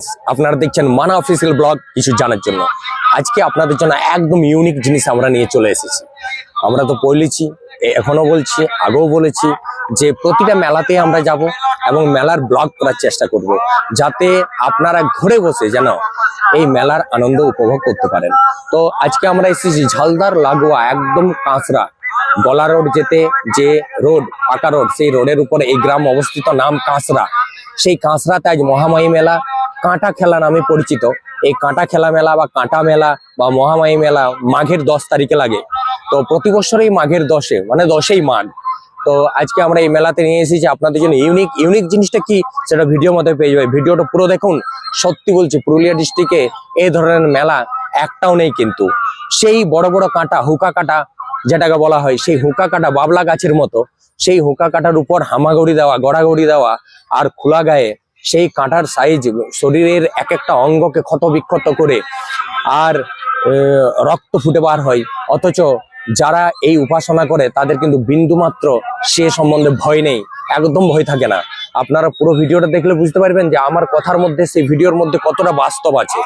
Friends আপনারা দেখছেন মানা অফিসিয়াল ব্লগ কিছু জানার জন্য। আজকে আপনাদের জন্য একদম ইউনিক জিনিস আমরা নিয়ে চলে এসেছি। আমরা তো এ- এখনও বলছি, আগেও বলেছি যে প্রতিটা মেলাতে আমরা যাব এবং মেলার ব্লগ করার চেষ্টা করব, যাতে আপনারা ঘরে বসে যেন এই মেলার আনন্দ উপভোগ করতে পারেন। তো আজকে আমরা এসেছি ঝালদার লাগোয়া, একদম কাঁচরা, গলা রোড যেতে যে রোড, পাকা রোড, সেই রোডের উপরে এই গ্রাম অবস্থিত নাম কাঁচরা। সেই কাঁচরাতে আজ মহামায়ী মেলা কাঁটা খেলা নামে পরিচিত। এই কাঁটা খেলা মেলা বা কাঁটা মেলা বা মহামায়ী মেলা মাঘের দশ তারিখে লাগে। তো প্রতি বছরই মাঘের দশে মানে দশেই মাঘ। তো আজকে আমরা এই মেলাতে নিয়ে এসেছি আপনাদের জন্য ইউনিক ইউনিক জিনিসটা কি সেটা ভিডিওর মধ্যে পেয়ে যাবে ভিডিওটা পুরো দেখুন, সত্যি বলছি, পুরুলিয়া ডিস্ট্রিক্টে এই ধরনের মেলা একটাও নেই কিন্তু। সেই বড় বড় কাঁটা, হুকা কাঁটা যেটাকে বলা হয়, সেই হুকা কাটা বাবলা গাছের মতো, সেই হুকা কাটার উপর হামাগড়ি দেওয়া, গড়াগড়ি দেওয়া আর খোলা গায়ে সেই কাঁটার সাইজ শরীরের এক একটা অঙ্গকে ক্ষত বিক্ষত করে আর রক্ত ফুটে বার হয়। অথচ যারা এই উপাসনা করে, তাদের কিন্তু বিন্দুমাত্র সে সম্বন্ধে ভয় নেই, একদম ভয় থাকে না। আপনারা পুরো ভিডিওটা দেখলে বুঝতে পারবেন যে আমার কথার মধ্যে, সেই ভিডিওর মধ্যে কতটা বাস্তব আছে।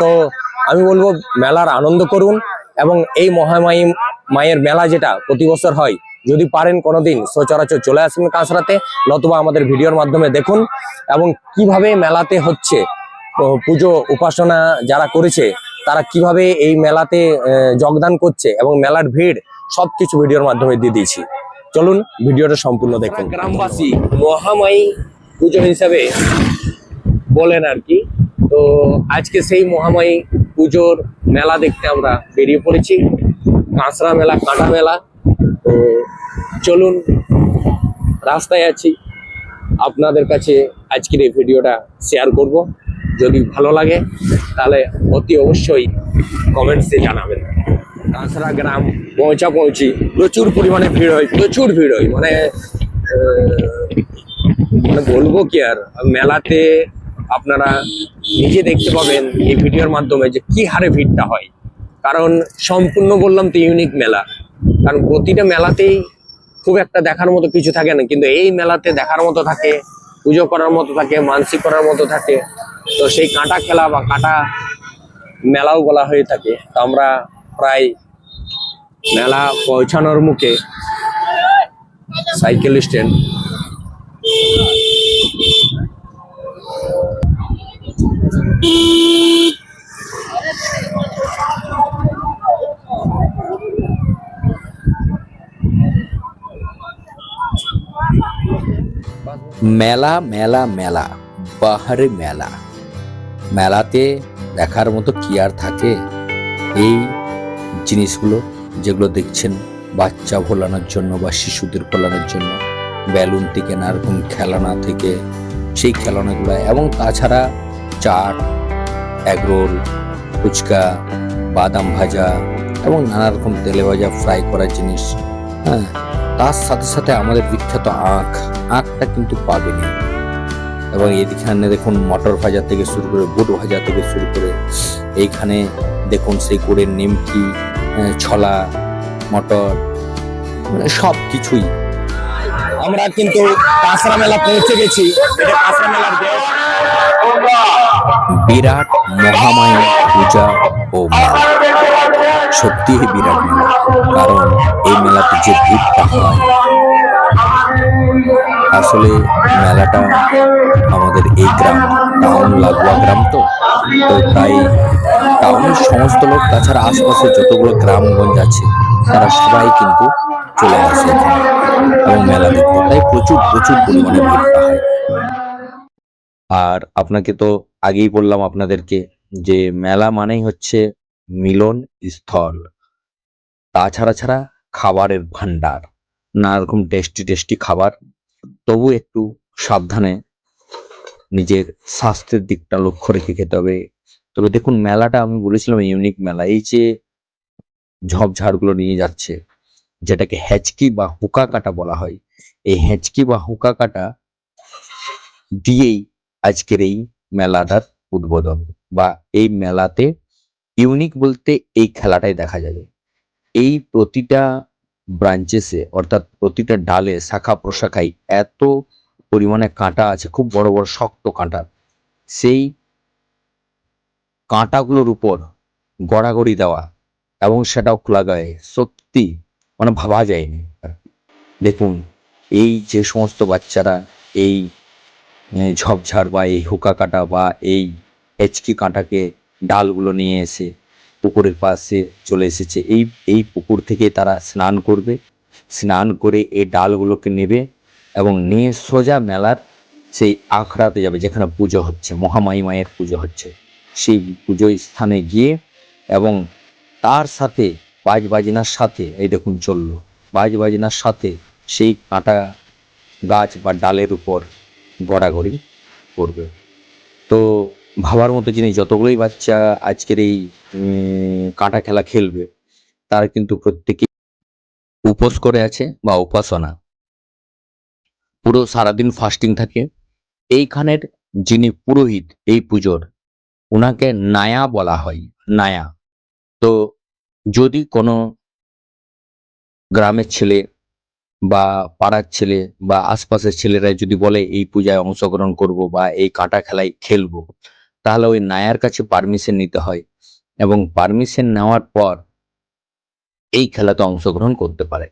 তো আমি বলব, মেলার আনন্দ করুন এবং এই মহামায়ী মায়ের মেলা যেটা প্রতি বছর হয় যদি পারেন কোনোদিন সচরাচর চলে আসবেন কাঁচরাতে নতুবা আমাদের ভিডিওর মাধ্যমে দেখুন এবং কীভাবে মেলাতে হচ্ছে পুজো উপাসনা যারা করেছে, তারা কীভাবে এই মেলাতে যোগদান করছে এবং মেলার ভিড় সবকিছু ভিডিওর মাধ্যমে দিয়ে দিয়েছি। চলুন ভিডিওটা সম্পূর্ণ দেখুন। গ্রামবাসী, মহামায়ী পুজো হিসাবে বলেন আর কি। তো আজকে সেই মহামায়ী পুজোর মেলা দেখতে আমরা বেরিয়ে পড়েছি। কাঁচরা মেলা, কাঁটা মেলা চলুন, রাস্তায় আছি। আপনাদের কাছে আজকের এই ভিডিওটা শেয়ার করব। যদি ভালো লাগে, তাহলে অতি অবশ্যই কমেন্টসে জানাবেন। কাঁচরা গ্রাম পৌঁছা পৌঁছি প্রচুর পরিমাণে ভিড় হয়, প্রচুর ভিড় হয়। মানে মানে বলব কি আর, মেলাতে আপনারা নিজে দেখতে পাবেন এই ভিডিওর মাধ্যমে যে কি হারে ভিড়টা হয়। কারণ সম্পূর্ণ বললাম তো ইউনিক মেলা। কারণ প্রতিটা মেলাতেই খুব একটা দেখার মতো কিছু থাকে না, কিন্তু এই মেলাতে দেখার মতো থাকে, পুজো করার মতো থাকে, মানসিক করার মতো থাকে, তো সেই কাঁটা খেলা বা কাঁটা মেলাও বলা হয়ে থাকে। তো আমরা প্রায় মেলা পৌঁছানোর মুখে সাইকেল স্ট্যান্ড। মেলা মেলা মেলা, বাহারে মেলা। মেলাতে দেখার মতো কি আর থাকে? এই জিনিসগুলো, যেগুলো দেখছেন বাচ্চা ভোলানোর জন্য বা শিশুদের ভোলানোর জন্য, বেলুন থেকে নানারকম খেলনা থেকে, সেই খেলনাগুলো, এবং তাছাড়া চাট, এগরোল, ফুচকা, বাদাম ভাজা, এবং নানা রকম তেলে ভাজা ফ্রাই করা জিনিস হ্যাঁ তার সাথে সাথে আমাদের বিখ্যাত আখ। আখটা কিন্তু পাবেনি এবং এদিকে দেখুন, মটর ভাজা থেকে শুরু করে বুট ভাজা থেকে শুরু করে এইখানে দেখুন সেই গুড়ের নিমকি ছলা, মটর মানে সব কিছুই। আমরা কিন্তু কাঁচরা মেলা পৌঁছে গেছি। বিরাট মহামায়া পূজা ও মেলা। সত্যি বিরাট মেলা। কারণ এই মেলাতে যে ভিড়টা হয়। আসলে মেলাটা আমাদের এই গ্রাম, টাউন লাগোয়া গ্রাম তো তো তাই টাউনের সমস্ত লোক, তাছাড়া আশপাশে যতগুলো গ্রামগঞ্জ আছে, তারা সবাই কিন্তু চলে আসে এবং মেলা দেখতে। তাই প্রচুর প্রচুর পরিমাণে ভিড়টা হয়। আর আপনাকে তো আগেই বললাম আপনাদেরকে যে মেলা মানেই হচ্ছে মিলন স্থল। তাছাড়া ছাড়া খাবারের ভান্ডার নানা রকম টেস্টি টেস্টি খাবার। তবু একটু সাবধানে নিজের স্বাস্থ্যের দিকটা লক্ষ্য রেখে খেতে হবে। তবে দেখুন, মেলাটা আমি বলেছিলাম ইউনিক মেলা। এই যে ঝোপঝাড়গুলো নিয়ে যাচ্ছে, যেটাকে হেঁচকি বা হুকা কাটা বলা হয়, এই হেঁচকি বা হুকা কাটা দিয়েই আজকের এই মেলাটার উদ্বোধন বা এই মেলাতে ইউনিক বলতে এই খেলাটাই দেখা যাবে। এই প্রতিটা ব্রাঞ্চেসে অর্থাৎ প্রতিটা ডালে শাখা প্রশাখায় এত পরিমাণে কাঁটা আছে, খুব বড় বড় শক্ত কাঁটা। সেই কাঁটাগুলোর উপর গড়াগড়ি দেওয়া এবং সেটাও খোলা সত্যি মানে ভাবা যায়নি। দেখুন, এই যে সমস্ত বাচ্চারা এই ঝোপঝাড় বা এই হুকা কাটা বা এই হেঁচকি কাঁটাকে ডালগুলো নিয়ে এসে পুকুরের পাশে চলে এসেছে। এই এই পুকুর থেকে তারা স্নান করবে। স্নান করে এই ডালগুলোকে নেবে এবং নিয়ে সোজা মেলার সেই আখড়াতে যাবে, যেখানে পুজো হচ্ছে, মহামায়ী মায়ের পুজো হচ্ছে। সেই পুজো স্থানে গিয়ে এবং তার সাথে বাজ বাজনার সাথে, এই দেখুন চলল, বাজ বাজনার সাথে সেই কাঁটা গাছ বা ডালের উপর গড়াগড়ি করবে। তো ভাবার মতো জিনিস, যতগুলোই বাচ্চা আজকের এই কাঁটা খেলা খেলবে, তারা কিন্তু প্রত্যেকে উপোস করে আছে বা উপাসনা। পুরো সারাদিন ফাস্টিং থাকে। এইখানের যিনি পুরোহিত, এই পুজোর ওনাকে নায়া বলা হয়, নায়া। তো যদি কোনো গ্রামের ছেলে বা পাড়ার ছেলে বা আশপাশের ছেলেরা যদি বলে, এই পূজায় অংশগ্রহণ করব বা এই কাঁটা খেলায় খেলব তাহলে ওই নায়ার কাছে পারমিশন নিতে হয় এবং পারমিশন নেওয়ার পর এই খেলাতে অংশগ্রহণ করতে পারে।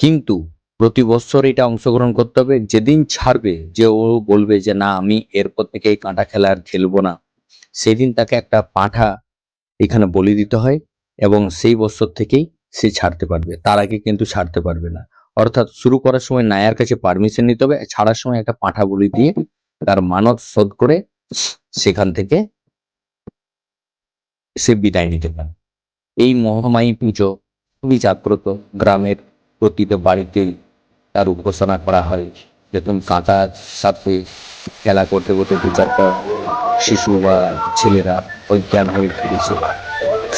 কিন্তু প্রতি বছর এটা অংশগ্রহণ করতে হবে, যেদিন ছাড়বে, যে ও বলবে যে, না, আমি এরপর থেকে এই কাঁটা খেলা আর খেলব না। সেদিন তাকে একটা পাঁঠা এখানে বলি দিতে হয় এবং সেই বছর থেকেই সে ছাড়তে পারবে। তার আগে কিন্তু ছাড়তে পারবে না। অর্থাৎ শুরু করার সময় নায়ার কাছে পারমিশন নিতে হবে, ছাড়ার সময় একটা পাঁঠা বলি দিয়ে তার মানত শোধ করে সেখান থেকে সে বিদায় নিতে পারে। এই মহামায়ী পুজো খুবই জাগ্রত গ্রামের প্রতিটা বাড়িতে তার উপাসনা করা হয়। যেরকম কাঁটার সাথে খেলা করতে করতে দু চারটা শিশু বা ছেলেরা অজ্ঞান হয়ে ফিরেছে।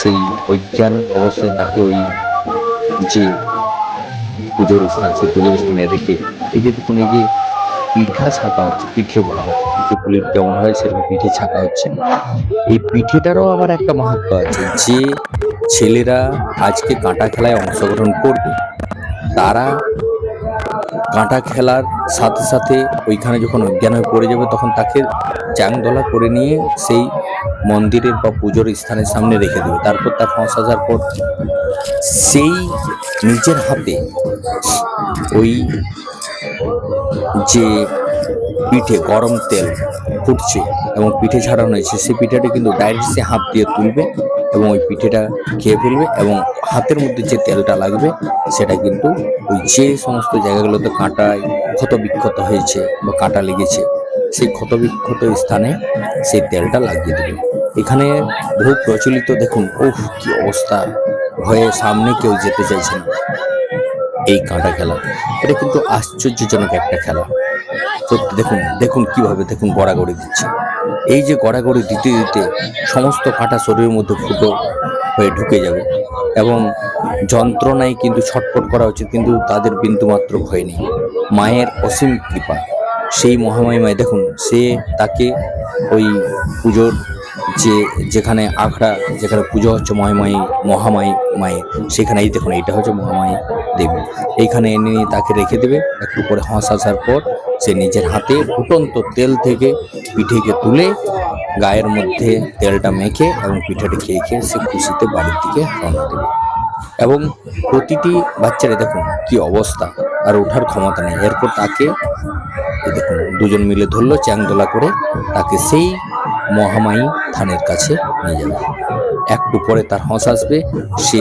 সেই অজ্ঞান অবস্থায় তাকে ওই যে পুজোর স্থান, সেই পুজোর স্থানে রেখে এই যে এই যে পিঠা ছাকা হচ্ছে, পিঠে বলা হয় পিঠে পুলির কেমন হয় সেরকম পিঠে ছাকা হচ্ছে এই পিঠেটারও আবার একটা মাহাত্ম আছে যে ছেলেরা আজকে কাঁটা খেলায় অংশগ্রহণ করবে। তারা কাঁটা খেলার সাথে সাথে ওইখানে যখন অজ্ঞান হয়ে পড়ে যাবে তখন তাকে চ্যাংদলা করে নিয়ে সেই মন্দিরের বা পুজোর স্থানের সামনে রেখে দেবে। তারপর তার পাঁচ হাজার পর সেই নিজের হাতে ওই যে পিঠে গরম তেল ফুটছে এবং পিঠে ছাড়ানো হয়েছে। সেই পিঠেটা কিন্তু ডাইরেক্ট সে হাত দিয়ে তুলবে এবং ওই পিঠেটা খেয়ে ফেলবে এবং হাতের মধ্যে যে তেলটা লাগবে, সেটা কিন্তু ওই যে সমস্ত জায়গাগুলোতে কাঁটায় ক্ষত বিক্ষত হয়েছে বা কাঁটা লেগেছে, সেই ক্ষত বিক্ষত স্থানে সেই তেলটা লাগিয়ে দেবে। এখানে বহু প্রচলিত, দেখুন ওহ কি অবস্থা। ভয়ে সামনে কেউ যেতে চাইছে এই কাঁটা খেলা, এটা কিন্তু আশ্চর্যজনক একটা খেলা। সত্যি দেখুন দেখুন কীভাবে দেখুন গড়াগড়ি দিচ্ছে। এই যে গড়াগড়ি দিতে দিতে সমস্ত কাঁটা শরীরের মধ্যে ফুটো হয়ে ঢুকে যাবে এবং যন্ত্রণায় কিন্তু ছটফট করা উচিত, কিন্তু তাদের বিন্দুমাত্র ভয় নেই। মায়ের অসীম কৃপা। সেই মহামায় মায় দেখুন, সে তাকে ওই পুজোর যে যেখানে আখড়া, যেখানে পুজো হচ্ছে মহামায়ী মহামায়ী মায়ের সেখানে এই দেখুন, এইটা হচ্ছে মহামায়ী দেবী। এইখানে এনে নিয়ে তাকে রেখে দেবে, একটু করে হাঁস আসার পর সে নিজের হাতে ফুটন্ত তেল থেকে পিঠেকে তুলে গায়ের মধ্যে তেলটা মেখে এবং পিঠেটা খেয়ে খেয়ে সে খুশিতে বাড়ির দিকে রওনা দেবে। এবং প্রতিটি বাচ্চারা দেখুন কি অবস্থা, আর ওঠার ক্ষমতা নেই। এরপর তাকে দেখুন, দুজন মিলে ধরলো, চ্যাংদোলা করে তাকে সেই মহামায়ী থানের কাছে নিয়ে যাবে। একটু পরে তার হস আসবে, সে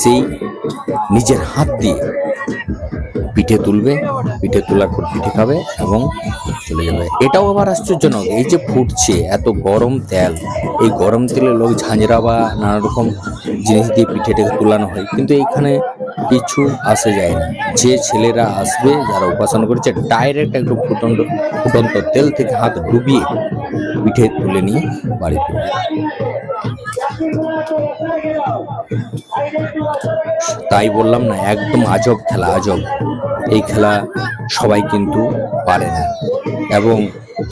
সেই নিজের হাত দিয়ে পিঠে তুলবে, পিঠে তোলার পর পিঠে খাবে এবং চলে যাবে। এটাও আবার আশ্চর্যজনক, এই যে ফুটছে, এত গরম তেল, এই গরম তেলে লোক ঝাঁঝরা বা নানা রকম জিনিস দিয়ে পিঠেটাকে তোলানো হয়, কিন্তু এইখানে কিছু আসে যায় না। যে ছেলেরা আসবে, যারা উপাসনা করেছে ডাইরেক্ট একটু ফুটন্ত ফুটন্ত তেল থেকে হাত ডুবিয়ে পিঠে তুলে নিয়ে বাড়ি তাই বললাম না, একদম আজব খেলা, আজব। এই খেলা সবাই কিন্তু পারে না। এবং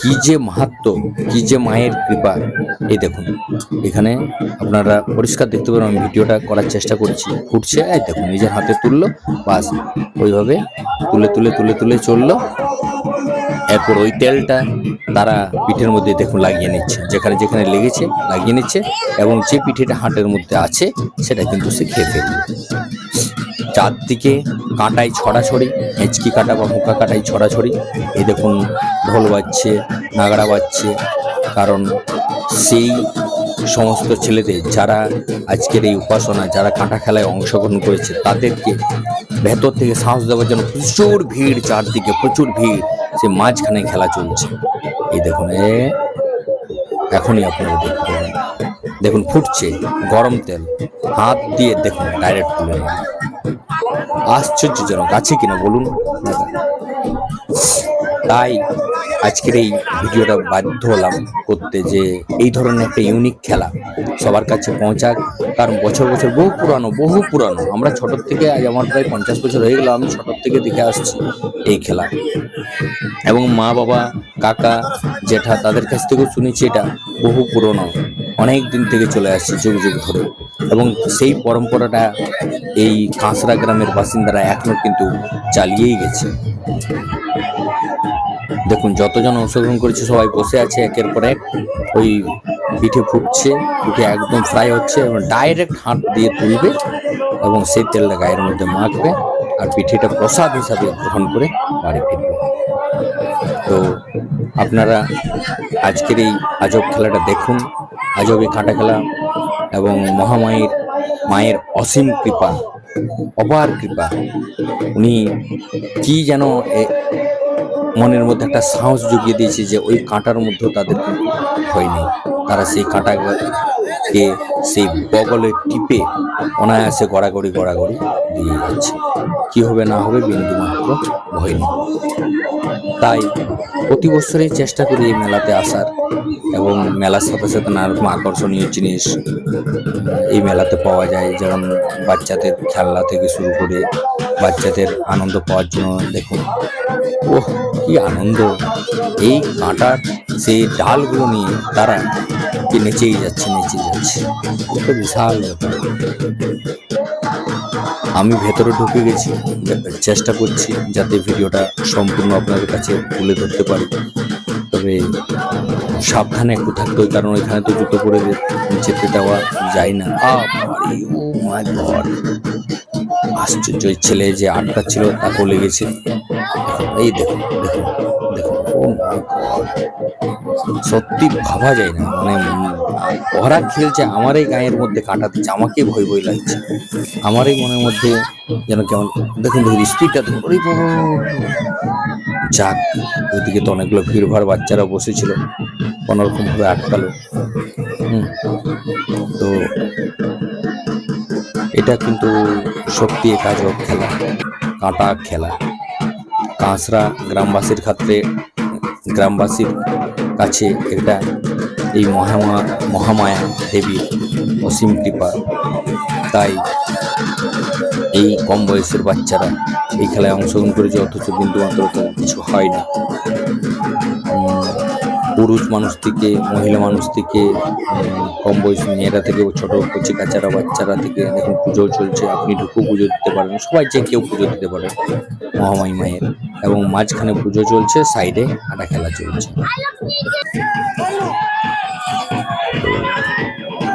কি যে মাহাত্ম, কি যে মায়ের কৃপা, এই দেখুন। এখানে আপনারা পরিষ্কার দেখতে পারেন আমি ভিডিওটা করার চেষ্টা করছি। ফুটছে, এই দেখুন, নিজের হাতে তুললো, বাস। ওইভাবে তুলে তুলে তুলে তুলে চলল। এরপর ওই তেলটা তারা পিঠের মধ্যে দেখুন লাগিয়ে নিচ্ছে। যেখানে যেখানে লেগেছে লাগিয়ে নিচ্ছে এবং যে পিঠেটা হাঁটের মধ্যে আছে সেটা কিন্তু সে খেয়ে ফেলবে। চারদিকে কাঁটায় ছড়াছড়ি, হেঁচকি কাটা বা মুখা কাটায় ছড়াছড়ি। এই দেখুন ঢোল বাজছে, নাগড়া বাজছে, কারণ সেই সমস্ত ছেলেদের যারা আজকের এই উপাসনা যারা কাঁটা খেলায় অংশগ্রহণ করেছে, তাদেরকে ভেতর থেকে সাহস দেওয়ার জন্য প্রচুর ভিড়, চারদিকে প্রচুর ভিড়। সে মাঝখানে খেলা চলছে। এই দেখুন এখনই আপনারা দেখতে দেখুন, ফুটছে গরম তেল। হাত দিয়ে দেখুন ডাইরেক্ট তুলে আশ্চর্যজনক, আছে কিনা বলুন? তাই আজকের এই ভিডিওটা বাধ্য হলাম করতে যে এই ধরনের একটা ইউনিক খেলা সবার কাছে পৌঁছাক। কারণ বছর বছর বহু পুরানো বহু পুরানো। আমরা ছোটোর থেকে আজ আমার প্রায় পঞ্চাশ বছর হয়ে গেল আমি ছোটোর থেকে দেখে আসছি এই খেলা। এবং মা, বাবা, কাকা, জেঠা তাদের কাছ থেকেও শুনেছি এটা বহু পুরনো, অনেক দিন থেকে চলে আসছে যুগ যুগ ধরে। এবং সেই পরম্পরাটা এই কাঁসরা গ্রামের বাসিন্দারা এখনও কিন্তু চালিয়েই গেছে। দেখুন, যতজন অংশগ্রহণ করেছে, সবাই বসে আছে একের পর এক। ওই পিঠে ফুটছে, পিঠে একদম ফ্রাই হচ্ছে এবং ডাইরেক্ট হাত দিয়ে তুলবে এবং সেই তেলটা গায়ের মধ্যে মাখবে আর পিঠেটা প্রসাদ হিসাবে গ্রহণ করে বাড়ি ফিরবে। তো আপনারা আজকের এই আজব খেলাটা দেখুন, আজব এই কাঁটা খেলা এবং মহামায়ের, মায়ের অসীম কৃপা, অপার কৃপা। উনি কি যেন মনের মধ্যে একটা সাহস জুগিয়ে দিয়েছে যে ওই কাঁটার মধ্যে তাদের হয়নি। তারা সেই কাঁটাকে সেই বগলে টিপে অনায়াসে গড়াগড়ি গড়াগড়ি দিয়ে যাচ্ছে। কী হবে না হবে বিন্দু মাত্র ভয় তাই প্রতি বছরই চেষ্টা করি এই মেলাতে আসার এবং মেলার সাথে সাথে নানা রকম আকর্ষণীয় জিনিস এই মেলাতে পাওয়া যায়, যেমন বাচ্চাদের খেলনা থেকে শুরু করে বাচ্চাদের আনন্দ পাওয়ার জন্য দেখুন ওহ, কি আনন্দ। এই কাঁটার সেই ডালগুলো নিয়ে তারা কি নেচেই যাচ্ছে নেচে যাচ্ছে। একটা বিশাল ব্যাপার। আমি ভেতরে ঢুকে গেছি। চেষ্টা করছি যাতে ভিডিওটা সম্পূর্ণ আপনাদের কাছে তুলে ধরতে পারি। তবে সাবধানে একটু থাকতে হয়, কারণ ওইখানে তো জুতো পরে যেতে দেওয়া যায় না। Ah oh my god. আশ্চর্য ছেলে যে আটটা ছিল তাকেও লেগেছে এই দেখুন দেখুন দেখুন ও সত্যি ভাবা যায় না মানে ওরা খেলছে আমার এই গায়ের মধ্যে কাটা দিচ্ছে আমাকে ভয় ভয় লাগছে। আমার এই মনের মধ্যে যেন কেমন, দেখুন দেখুন, স্পিডটা দেখুন বাবা। যাক ওইদিকে তো অনেকগুলো ভিড় ভাড় বাচ্চারা বসেছিল কোনোরকম ভাবে আটকালো। হুম, তো এটা কিন্তু সত্যি এক আজব খেলা। কাঁটা খেলা। কাঁচরা গ্রামবাসীর ক্ষেত্রে গ্রামবাসীর কাছে এটা এই মহামা মহামায়া দেবীর অসীম কৃপা। তাই এই কম বয়সের বাচ্চারা এই খেলায় অংশগ্রহণ করেছে, অথচ বিন্দু তো কিছু হয় না। পুরুষ মানুষ থেকে, মহিলা মানুষ থেকে কম বয়সী মেয়েরা থেকে, ছোট কচি কাচারা বাচ্চারা থেকে, দেখুন পুজো চলছে, আপনি ঢুকেও পুজো দিতে পারেন সবাই যে কেউ পুজো দিতে পারে মহামাই মায়ের। এবং মাঝখানে পুজো চলছে, সাইডে আটা খেলা চলছে।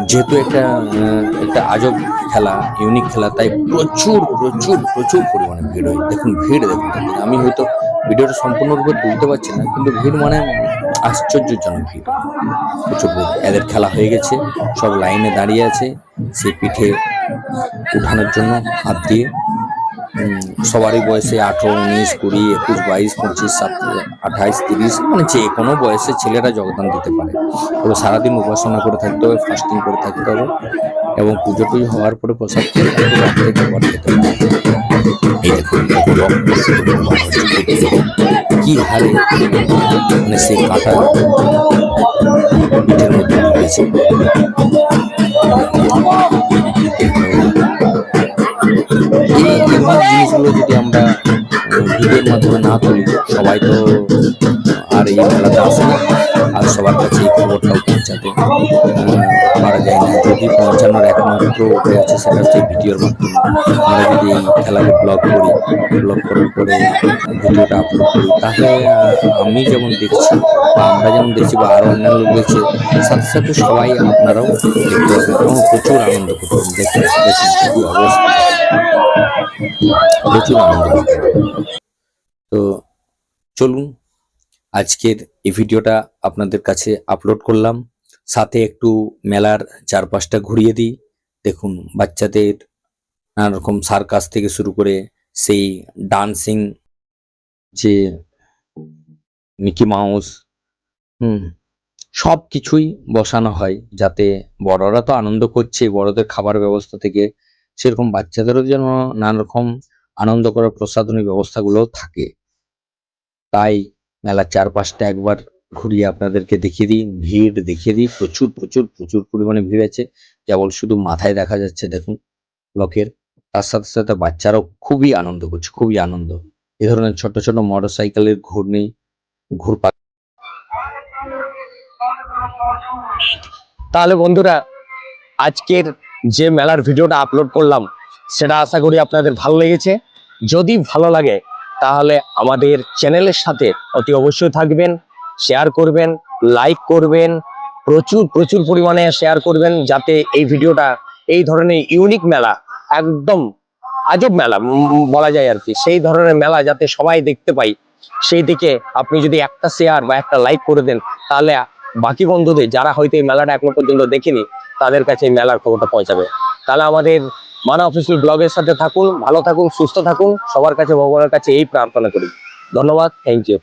যেহেতু একটা একটা আজব খেলা ইউনিক খেলা, তাই প্রচুর প্রচুর প্রচুর পরিমাণে ভিড় হয়। দেখুন, ভিড় দেখুন। আমি হয়তো ভিডিওটা সম্পূর্ণরূপে তুলতে পারছি না, কিন্তু ভিড় মানে আশ্চর্যজনক। ভিড় প্রচুর এদের খেলা হয়ে গেছে। সব লাইনে দাঁড়িয়ে আছে। সেই পিঠে উঠানোর জন্য হাত দিয়ে। সবারই বয়সে আঠেরো, উনিশ, কুড়ি, একুশ, বাইশ, পঁচিশ, সাত আঠাইশ, তিরিশ মানে যে কোনো বয়সে ছেলেরা যোগদান দিতে পারে। তবে সারাদিন উপাসনা করে থাকতে হবে ফাস্টিং করে থাকতে হবে। এবং পুজো টুজো হওয়ার পরে প্রসাদ এই। কি হারে মানে সেই কাঁটা পিঠের মধ্যে এই জিনিসগুলো যদি আমরা ভিডিওর মাধ্যমে না তুলি, সবাই তো আর এই মেলাতে আসে না, আর সবার কাছে এই খবরটাও পৌঁছাতে যদি পৌঁছানোর একমাত্র উপায় আছে, সেটা হচ্ছে ভিডিওর মাধ্যমে আমরা যদি এই খেলাকে ব্লগ করি ব্লগ করার পরে ভিডিওটা আপলোড করি, তাহলে আমি যেমন দেখছি বা আমরা যেমন দেখছি বা আরও অন্যান্য লোক দেখছে, সাথে সাথে সবাই আপনারাও দেখতে পাবেন এবং প্রচুর আনন্দ করবেন দেখতে দেখেন কি অবস্থা। প্রচুর আনন্দ তো চলুন, আজকের এই ভিডিওটা আপনাদের কাছে আপলোড করলাম। সাথে একটু মেলার চারপাশটা ঘুরিয়ে দিই। দেখুন, বাচ্চাদের নানা রকম সার্কাস থেকে শুরু করে সেই ডান্সিং যে মিকি মাউস, হুম, সব কিছুই বসানো হয় যাতে বড়রা তো আনন্দ করছে, বড়দের খাবার ব্যবস্থা থেকে। সেরকম বাচ্চাদেরও যেন নানা রকম আনন্দ করার প্রসাধনী ব্যবস্থাগুলো থাকে। তাই মেলার চারপাশটা একবার ঘুরিয়ে আপনাদেরকে দেখিয়ে দিই, ভিড় দেখিয়ে দিই, প্রচুর প্রচুর প্রচুর পরিমাণে ভিড় আছে। কেবল শুধু মাথায় দেখা যাচ্ছে, দেখুন লোকের তার সাথে সাথে বাচ্চারাও খুবই আনন্দ করছে, খুবই আনন্দ। এ ধরনের ছোট ছোট মোটর সাইকেলের ঘূর্ণি, ঘুরপাক। তাহলে বন্ধুরা, আজকের যে মেলার ভিডিওটা আপলোড করলাম, সেটা আশা করি আপনাদের ভালো লেগেছে। যদি ভালো লাগে, তাহলে আমাদের চ্যানেলের সাথে অতি অবশ্যই থাকবেন। শেয়ার করবেন লাইক করবেন, প্রচুর প্রচুর পরিমাণে শেয়ার করবেন যাতে এই ভিডিওটা, এই ধরনের ইউনিক মেলা, একদম আজব মেলা বলা যায় আর কি, সেই ধরনের মেলা যাতে সবাই দেখতে পাই সেই দিকে আপনি যদি একটা শেয়ার বা একটা লাইক করে দেন, তাহলে বাকি বন্ধুদের, যারা হয়তো এই মেলাটা এখনও পর্যন্ত দেখেনি, তাদের কাছে এই মেলার খবরটা পৌঁছাবে। তাহলে আমাদের মানা অফিসিয়াল ব্লগের সাথে থাকুন, ভালো থাকুন, সুস্থ থাকুন, সবার কাছে, ভগবানের কাছে এই প্রার্থনা করি। ধন্যবাদ থ্যাংক ইউ